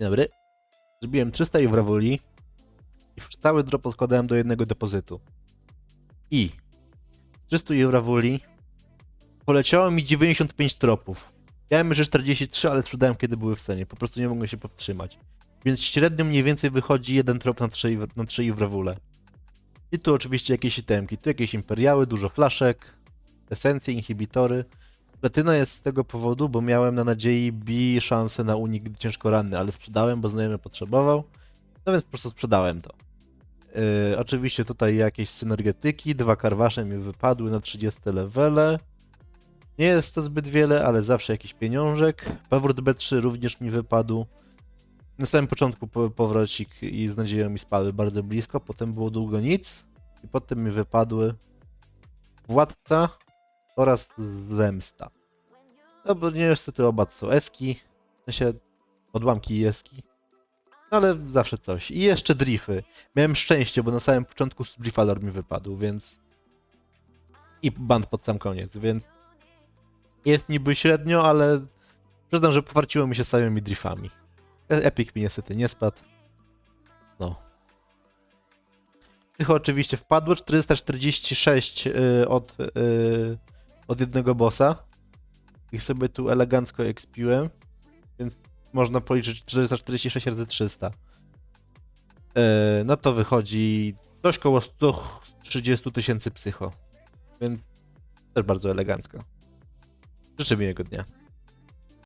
Dzień dobry. Zrobiłem 300 Iwrawuli i cały drop odkładałem do jednego depozytu. I z 300 Iwrawuli poleciało mi 95 tropów. Miałem jeszcze 43, ale sprzedałem kiedy były w cenie. Po prostu nie mogłem się powstrzymać. Więc średnio mniej więcej wychodzi jeden trop na 3, iw- na 3 Iwrawule. I tu oczywiście jakieś itemki. Tu jakieś imperiały, dużo flaszek, esencje, inhibitory. Platyna jest z tego powodu, bo miałem na nadziei bi szansę na unik gdy ciężko ranny, ale sprzedałem, bo znajomy potrzebował. No więc po prostu sprzedałem to. Yy, oczywiście tutaj jakieś synergetyki, dwa karwasze mi wypadły na 30 levele. Nie jest to zbyt wiele, ale zawsze jakiś pieniążek. Powrót B3 również mi wypadł. Na samym początku po- powrocik i z nadzieją mi spadły bardzo blisko, potem było długo nic i potem mi wypadły Władca oraz Zemsta. No bo niestety oba są eski, w sensie odłamki eski. No ale zawsze coś. I jeszcze drify. Miałem szczęście, bo na samym początku Drifalor mi wypadł, więc... I band pod sam koniec, więc... Jest niby średnio, ale... Przyznam, że powarciło mi się samymi drifami. E- Epic mi niestety nie spadł. No. Tych oczywiście wpadło 446 y, od, y, od jednego bossa. Ich sobie tu elegancko expiłem, więc można policzyć 446 razy 300. E, no to wychodzi coś koło 130 tysięcy psycho. Więc też bardzo elegancko. Życzę miłego dnia.